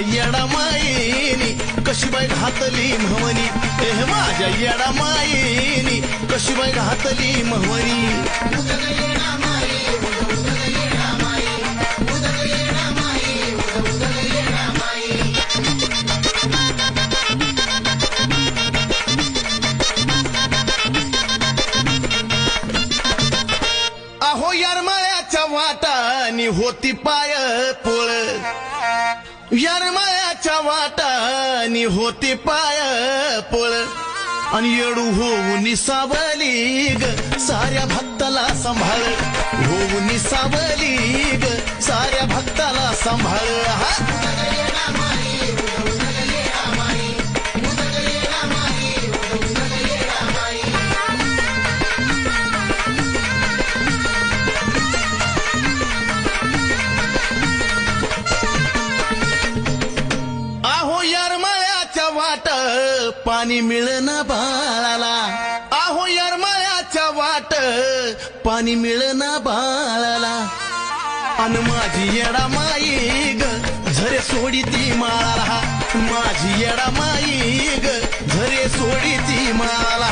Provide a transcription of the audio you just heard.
येडा माईनी कशी बाई घातली म्हवनी एह माझ्या येडा मायेनी कशी बाई घातली म्हवनी अहो वाटानी होती पाय पोळ. यरमयाच्या वाटानी होती पाय पोळ. आणि येडू होऊन सावली ग साऱ्या भक्ताला सांभाळ. होऊन सावली ग साऱ्या भक्ताला सांभाळ. वाट पाणी मिळना बाळाला. आहो यारमाळ्याच्या वाट पाणी मिळना बाळाला. अन माझी येडा माई ग झरे सोडी ती माळाला. माझी येडा माई ग झरे सोडी ती माळाला.